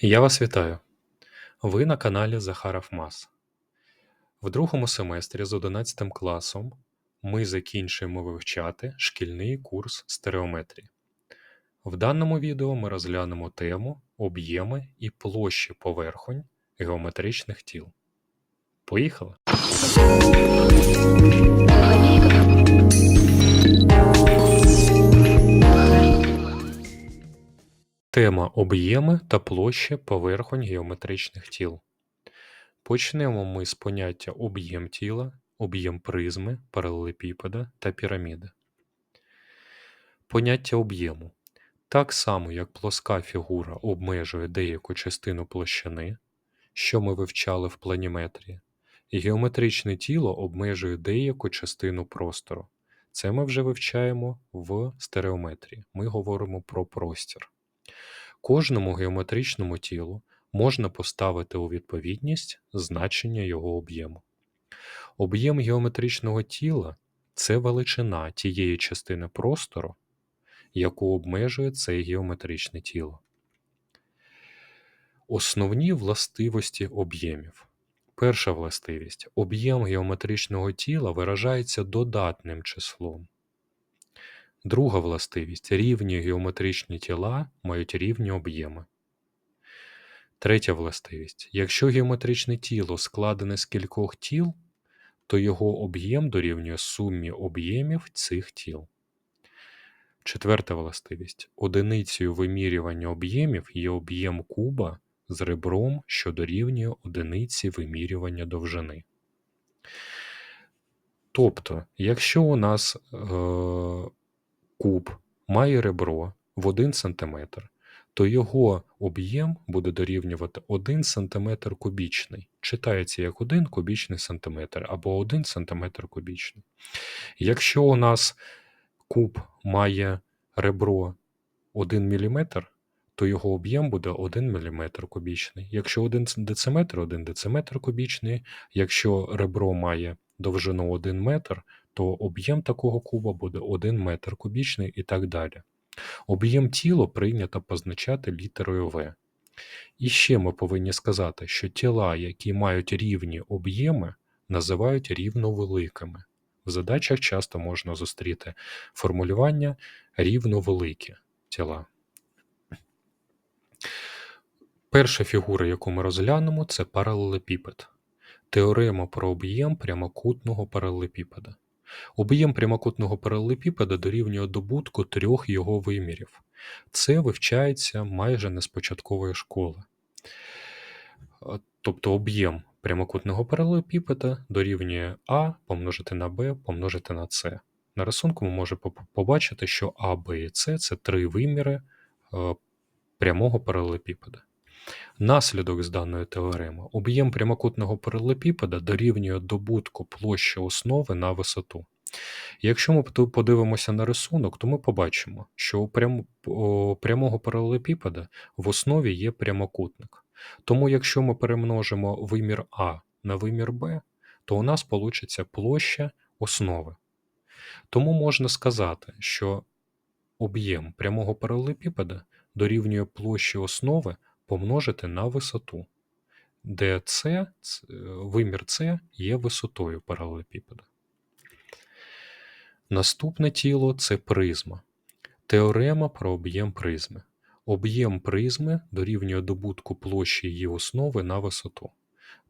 Я вас вітаю. Ви на каналі Захаров Мас. В другому семестрі з 11 класом ми закінчуємо вивчати шкільний курс стереометрії. В даному відео ми розглянемо тему об'єми і площі поверхонь геометричних тіл. Поїхали! Тема об'єми та площі поверхонь геометричних тіл. Почнемо ми з поняття об'єм тіла, об'єм призми, паралелепіпеда та піраміди. Поняття об'єму. Так само, як плоска фігура обмежує деяку частину площини, що ми вивчали в планіметрії, геометричне тіло обмежує деяку частину простору. Це ми вже вивчаємо в стереометрії. Ми говоримо про простір. Кожному геометричному тілу можна поставити у відповідність значення його об'єму. Об'єм геометричного тіла це величина тієї частини простору, яку обмежує це геометричне тіло. Основні властивості об'ємів. Перша властивість об'єм геометричного тіла виражається додатним числом. Друга властивість рівні геометричні тіла мають рівні об'єми. Третя властивість якщо геометричне тіло складене з кількох тіл, то його об'єм дорівнює сумі об'ємів цих тіл. Четверта властивість одиницею вимірювання об'ємів є об'єм куба з ребром, що дорівнює одиниці вимірювання довжини. Тобто, якщо у нас е, куб має ребро в 1 см, то його об'єм буде дорівнювати 1 см кубічний. Читається як 1 кубічний сантиметр або 1 см кубічний. Якщо у нас куб має ребро 1 мм, то його об'єм буде 1 мм кубічний. Якщо 1 дециметр 1 дециметр кубічний, якщо ребро має довжину 1 метр, то об'єм такого куба буде 1 метр кубічний і так далі. Об'єм тіла прийнято позначати літерою В. І ще ми повинні сказати, що тіла, які мають рівні об'єми, називають рівновеликими. В задачах часто можна зустріти формулювання рівновеликі тіла. Перша фігура, яку ми розглянемо, це паралелепіпед. Теорема про об'єм прямокутного паралелепіпеда. Об'єм прямокутного паралелепіпеда дорівнює добутку трьох його вимірів. Це вивчається майже не з початкової школи. Тобто об'єм прямокутного паралелепіпеда дорівнює А помножити на Б помножити на С. На рисунку ми можемо побачити, що А, Б і С це три виміри е, прямого паралелепіпеда. Наслідок з даної теореми об'єм прямокутного паралелепіпеда дорівнює добутку площі основи на висоту. Якщо ми подивимося на рисунок, то ми побачимо, що у прямого паралелепіпеда в основі є прямокутник. Тому якщо ми перемножимо вимір А на вимір Б, то у нас вийде площа основи. Тому можна сказати, що об'єм прямого паралелепіпеда дорівнює площі основи помножити на висоту, де С, вимір С є висотою паралелепіпеда. Наступне тіло це призма. Теорема про об'єм призми. Об'єм призми дорівнює добутку площі її основи на висоту.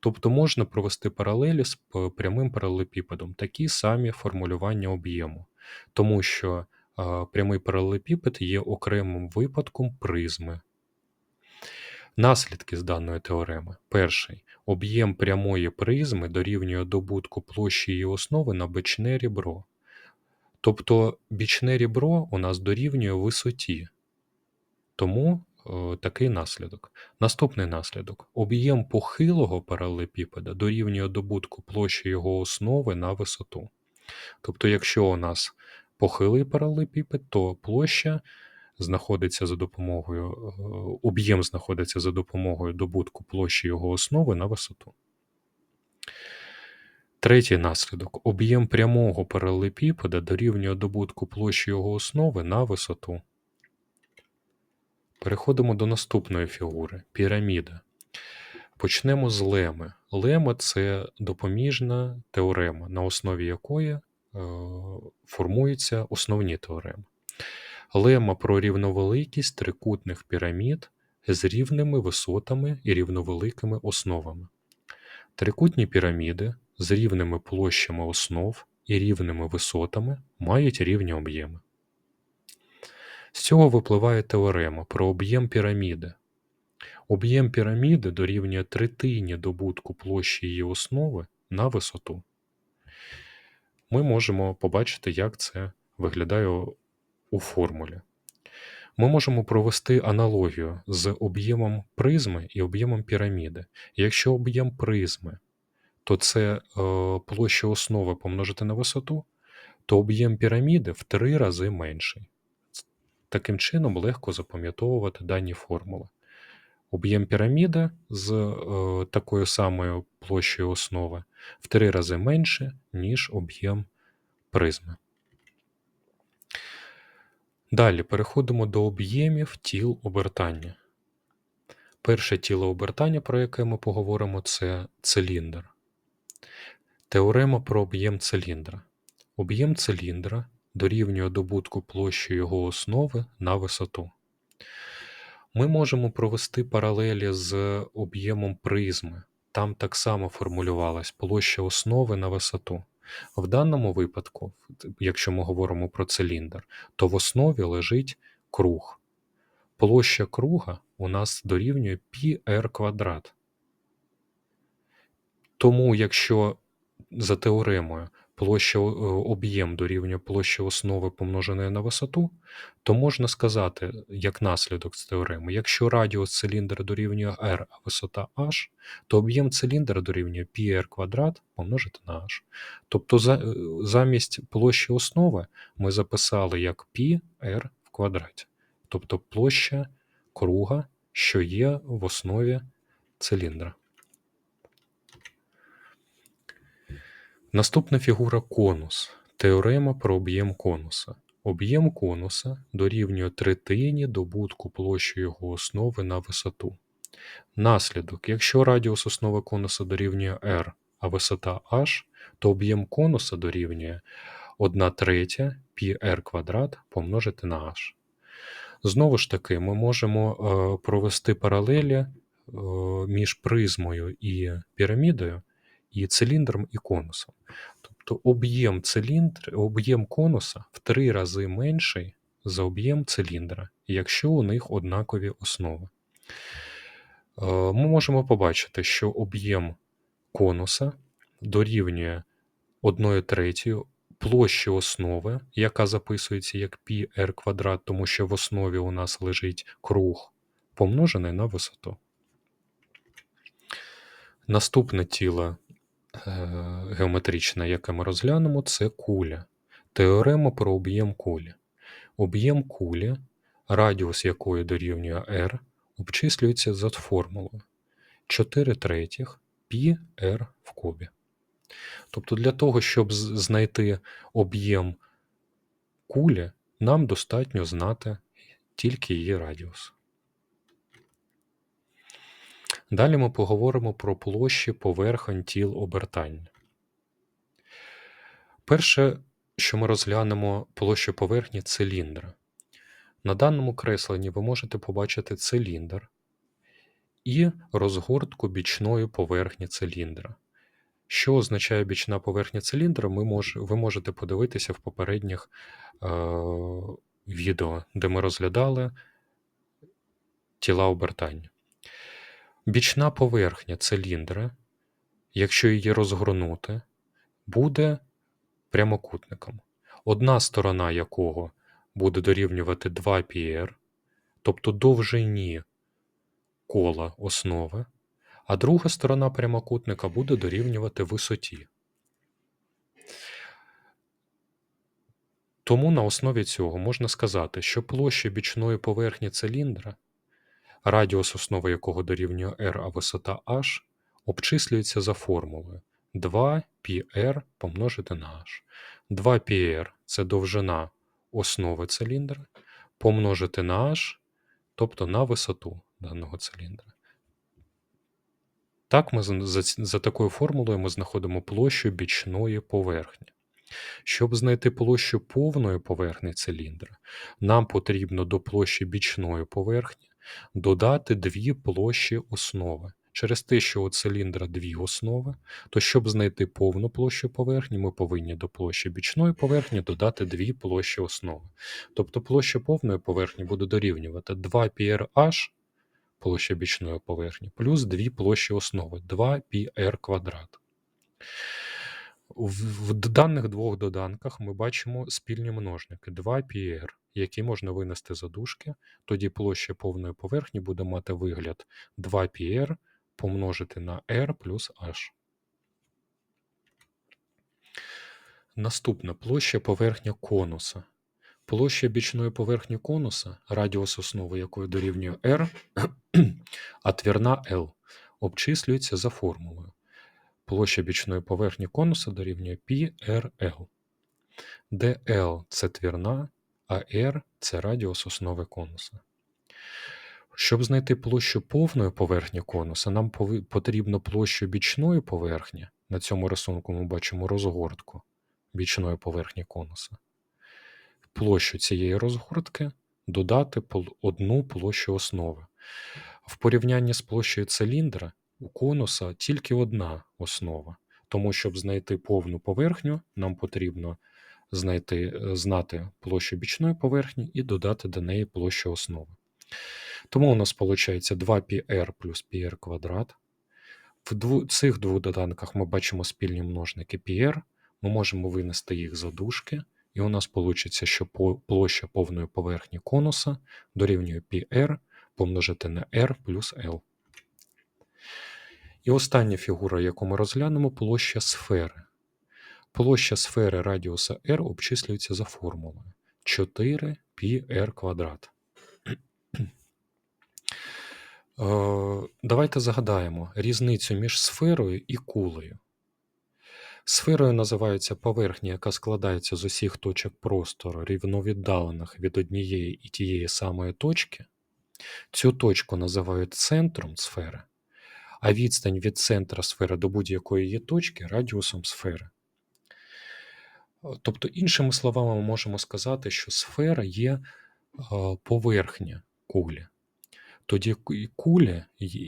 Тобто можна провести паралелі з прямим паралелепіпедом, такі самі формулювання об'єму, тому що а, прямий паралелепіпед є окремим випадком призми. Наслідки з даної теореми. Перший. Об'єм прямої призми дорівнює добутку площі її основи на бічне рібро. Тобто бічне рібро у нас дорівнює висоті. Тому е, такий наслідок. Наступний наслідок. Об'єм похилого паралелепіпеда дорівнює добутку площі його основи на висоту. Тобто, якщо у нас похилий паралелепіпед, то площа знаходиться за допомогою, е, об'єм знаходиться за допомогою добутку площі його основи на висоту. Третій наслідок. Об'єм прямого паралелепіпеда дорівнює добутку площі його основи на висоту. Переходимо до наступної фігури піраміда. Почнемо з леми. Лема це допоміжна теорема, на основі якої е, формуються основні теореми. Лема про рівновеликість трикутних пірамід з рівними висотами і рівновеликими основами. Трикутні піраміди з рівними площами основ і рівними висотами мають рівні об'єми. З цього випливає теорема про об'єм піраміди. Об'єм піраміди дорівнює третині добутку площі її основи на висоту. Ми можемо побачити, як це виглядає у формулі. Ми можемо провести аналогію з об'ємом призми і об'ємом піраміди. Якщо об'єм призми, то це е, площа основи помножити на висоту, то об'єм піраміди в три рази менший. Таким чином легко запам'ятовувати дані формули. Об'єм піраміди з е, такою самою площею основи в три рази менше, ніж об'єм призми. Далі переходимо до об'ємів тіл обертання. Перше тіло обертання, про яке ми поговоримо, це циліндр. Теорема про об'єм циліндра. Об'єм циліндра дорівнює добутку площі його основи на висоту. Ми можемо провести паралелі з об'ємом призми. Там так само формулювалась площа основи на висоту. В даному випадку, якщо ми говоримо про циліндр, то в основі лежить круг. Площа круга у нас дорівнює πr квадрат. Тому, якщо за теоремою площа об'єм дорівнює площі основи помноженої на висоту, то можна сказати, як наслідок з теореми, якщо радіус циліндра дорівнює r, а висота h, то об'єм циліндра дорівнює πr квадрат помножити на h. Тобто за, замість площі основи ми записали як πr в квадраті, тобто площа круга, що є в основі циліндра. Наступна фігура конус. Теорема про об'єм конуса. Об'єм конуса дорівнює третині добутку площі його основи на висоту. Наслідок, якщо радіус основи конуса дорівнює r, а висота h, то об'єм конуса дорівнює 1 третя πr квадрат помножити на h. Знову ж таки, ми можемо е, провести паралелі е, між призмою і пірамідою і циліндром і конусом. Тобто об'єм циліндр, об'єм конуса в три рази менший за об'єм циліндра, якщо у них однакові основи. Е, ми можемо побачити, що об'єм конуса дорівнює 1 третьої площі основи, яка записується як πr квадрат, тому що в основі у нас лежить круг, помножений на висоту. Наступне тіло Е, геометрична, яке ми розглянемо, це куля. Теорема про об'єм кулі. Об'єм кулі, радіус якої дорівнює r, обчислюється за формулою 4 третіх π r в кубі. Тобто для того, щоб знайти об'єм кулі, нам достатньо знати тільки її радіус. Далі ми поговоримо про площі поверхонь тіл обертання. Перше, що ми розглянемо площу поверхні циліндра. На даному кресленні ви можете побачити циліндр і розгортку бічної поверхні циліндра. Що означає бічна поверхня циліндра, ми мож, ви можете подивитися в попередніх е, відео, де ми розглядали тіла обертання. Бічна поверхня циліндра, якщо її розгорнути, буде прямокутником, одна сторона якого буде дорівнювати 2πr, тобто довжині кола основи, а друга сторона прямокутника буде дорівнювати висоті. Тому на основі цього можна сказати, що площа бічної поверхні циліндра радіус основи якого дорівнює r, а висота h, обчислюється за формулою 2πr помножити на h. 2πr це довжина основи циліндра, помножити на h тобто на висоту даного циліндра. Так, ми за, за, такою формулою ми знаходимо площу бічної поверхні. Щоб знайти площу повної поверхні циліндра, нам потрібно до площі бічної поверхні додати дві площі основи. Через те, що у циліндра дві основи, то щоб знайти повну площу поверхні, ми повинні до площі бічної поверхні додати дві площі основи. Тобто площа повної поверхні буде дорівнювати 2 πrh, площа бічної поверхні, плюс дві площі основи 2 πr квадрат. В, в даних двох доданках ми бачимо спільні множники 2πr, які можна винести за дужки, тоді площа повної поверхні буде мати вигляд 2πr помножити на r плюс h. Наступна площа поверхня конуса. Площа бічної поверхні конуса, радіус основи якої дорівнює r, а твірна L, обчислюється за формулою. Площа бічної поверхні конуса дорівнює πRL, де L це твірна, а R це радіус основи конуса. Щоб знайти площу повної поверхні конуса, нам потрібно площу бічної поверхні. На цьому рисунку ми бачимо розгортку бічної поверхні конуса. Площу цієї розгортки додати одну площу основи. В порівнянні з площею циліндра у конуса тільки одна основа. Тому, щоб знайти повну поверхню, нам потрібно знайти, знати площу бічної поверхні і додати до неї площу основи. Тому у нас виходить 2πr плюс πr квадрат. В дву, цих двох доданках ми бачимо спільні множники πr, ми можемо винести їх за дужки, і у нас вийде, що площа повної поверхні конуса дорівнює πr помножити на r плюс L. І остання фігура, яку ми розглянемо, площа сфери. Площа сфери радіуса r обчислюється за формулою 4 πr квадрат. Е, давайте загадаємо різницю між сферою і кулею. Сферою називається поверхня, яка складається з усіх точок простору, рівновіддалених від однієї і тієї самої точки. Цю точку називають центром сфери, а відстань від центра сфери до будь-якої її точки радіусом сфери. Тобто, іншими словами, ми можемо сказати, що сфера є поверхня кулі. Тоді кулі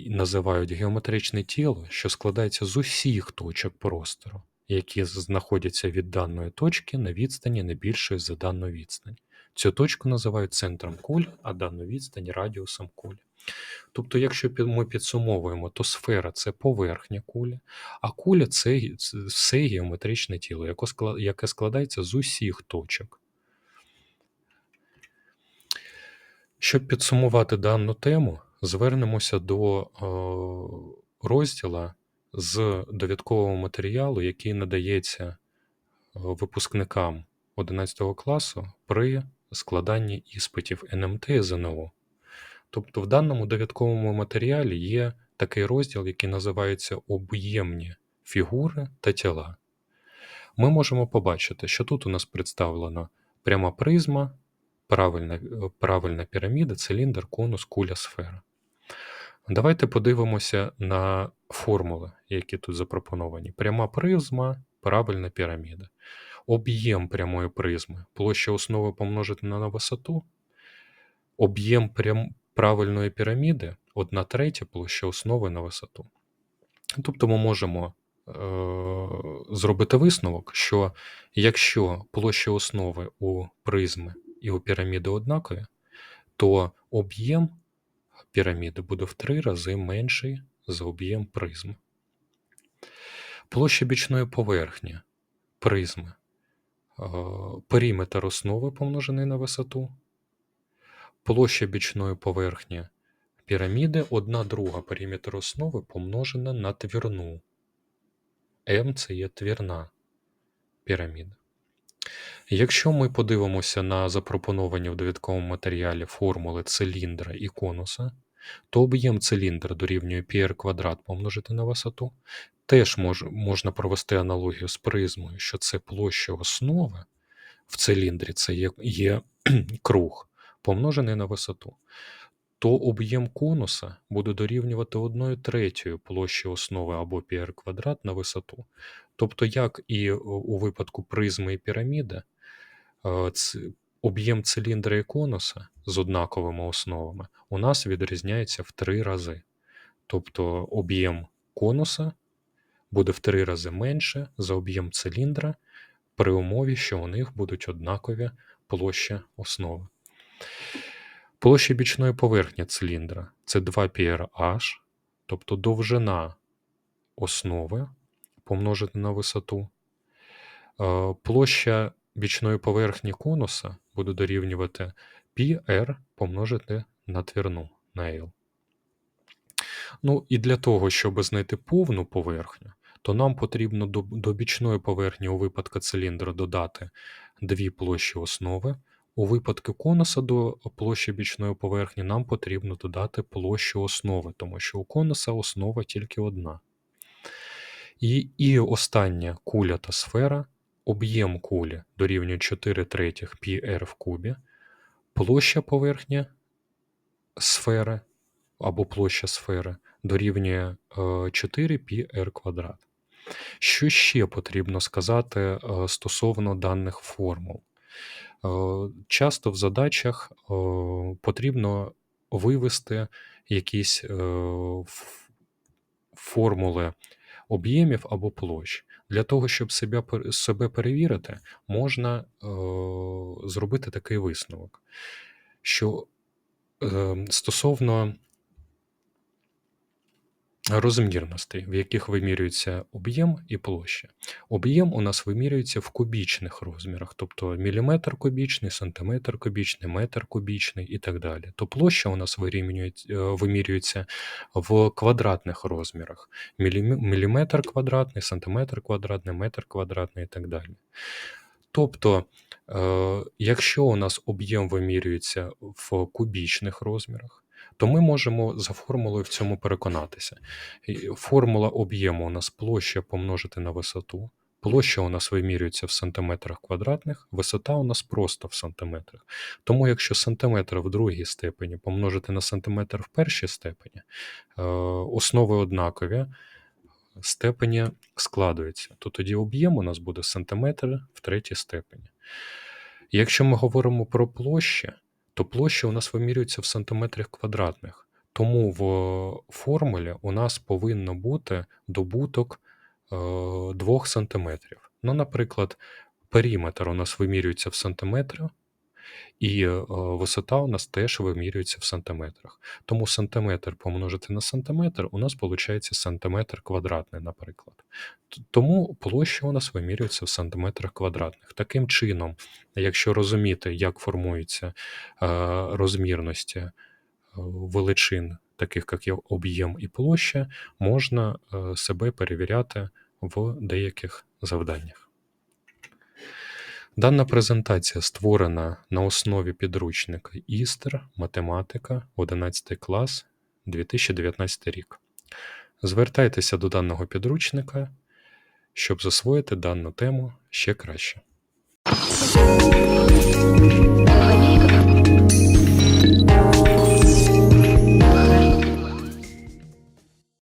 називають геометричне тіло, що складається з усіх точок простору, які знаходяться від даної точки на відстані не більшої за дану відстань. Цю точку називають центром куль, а дану відстань радіусом кулі. Тобто, якщо ми підсумовуємо, то сфера це поверхня кулі, а куля це все геометричне тіло, яке складається з усіх точок. Щоб підсумувати дану тему, звернемося до е, розділа з довідкового матеріалу, який надається е, випускникам 11 класу при складанні іспитів НМТ і ЗНО. Тобто в даному довідковому матеріалі є такий розділ, який називається об'ємні фігури та тіла. Ми можемо побачити, що тут у нас представлена пряма призма, правильна правильна піраміда, циліндр, конус, куля, сфера. Давайте подивимося на формули, які тут запропоновані. Пряма призма, правильна піраміда. Об'єм прямої призми, площа основи помножити на висоту, об'єм прям... правильної піраміди 1 третя площа основи на висоту. Тобто ми можемо е- зробити висновок, що якщо площа основи у призми і у піраміди однакові, то об'єм піраміди буде в три рази менший за об'єм призми. Площа бічної поверхні призми периметр основи помножений на висоту, площа бічної поверхні піраміди, одна друга периметр основи помножена на твірну. М це є твірна піраміда. Якщо ми подивимося на запропоновані в довідковому матеріалі формули циліндра і конуса, то об'єм циліндра дорівнює πr квадрат помножити на висоту. Теж мож, можна провести аналогію з призмою, що це площа основи в циліндрі, це є, є круг, помножений на висоту. то об'єм конуса буде дорівнювати 1 третьої площі основи або πr квадрат на висоту. Тобто, як і у- у випадку призми і піраміди, е, об'єм циліндра і конуса з однаковими основами у нас відрізняється в три рази. Тобто об'єм конуса буде в три рази менше за об'єм циліндра при умові, що у них будуть однакові площі основи. Площа бічної поверхні циліндра це 2πrh, тобто довжина основи помножити на висоту. Е, Площа бічної поверхні конуса буде дорівнювати πr помножити на твірну на L. Ну і для того, щоб знайти повну поверхню, то нам потрібно до, до бічної поверхні у випадку циліндра додати дві площі основи. У випадку конуса до площі бічної поверхні нам потрібно додати площу основи, тому що у конуса основа тільки одна. І, остання куля та сфера, об'єм кулі дорівнює 4 третіх πr в кубі, площа поверхні сфери або площа сфери дорівнює е, 4 πr квадрат. Що ще потрібно сказати е, стосовно даних формул? Е, Часто в задачах е, потрібно вивести якісь е, формули об'ємів або площ. Для того, щоб себе, себе перевірити, можна е, зробити такий висновок, що е, стосовно розмірностей, в яких вимірюється об'єм і площа. Об'єм у нас вимірюється в кубічних розмірах, тобто міліметр кубічний, сантиметр кубічний, метр кубічний і так далі. То площа у нас е, вимірюється в квадратних розмірах: міліметр квадратний, сантиметр квадратний, метр квадратний і так далі. Тобто, е, якщо у нас об'єм вимірюється в кубічних розмірах, то ми можемо за формулою в цьому переконатися. Формула об'єму у нас площа помножити на висоту. Площа у нас вимірюється в сантиметрах квадратних, висота у нас просто в сантиметрах. Тому якщо сантиметр в другій степені помножити на сантиметр в першій степені, е, основи однакові, степені складуються, то тоді об'єм у нас буде сантиметр в третій степені. Якщо ми говоримо про площі, то площа у нас вимірюється в сантиметрах квадратних. Тому в формулі у нас повинно бути добуток е, 2 сантиметрів. Ну, наприклад, периметр у нас вимірюється в сантиметрах, і е, висота у нас теж вимірюється в сантиметрах. Тому сантиметр помножити на сантиметр, у нас виходить сантиметр квадратний, наприклад. Тому площа у нас вимірюється в сантиметрах квадратних. Таким чином, якщо розуміти, як формуються е, розмірності е, величин, таких як є об'єм і площа, можна себе перевіряти в деяких завданнях. Дана презентація створена на основі підручника Істер, математика, 11 клас, 2019 рік. Звертайтеся до даного підручника, щоб засвоїти дану тему ще краще.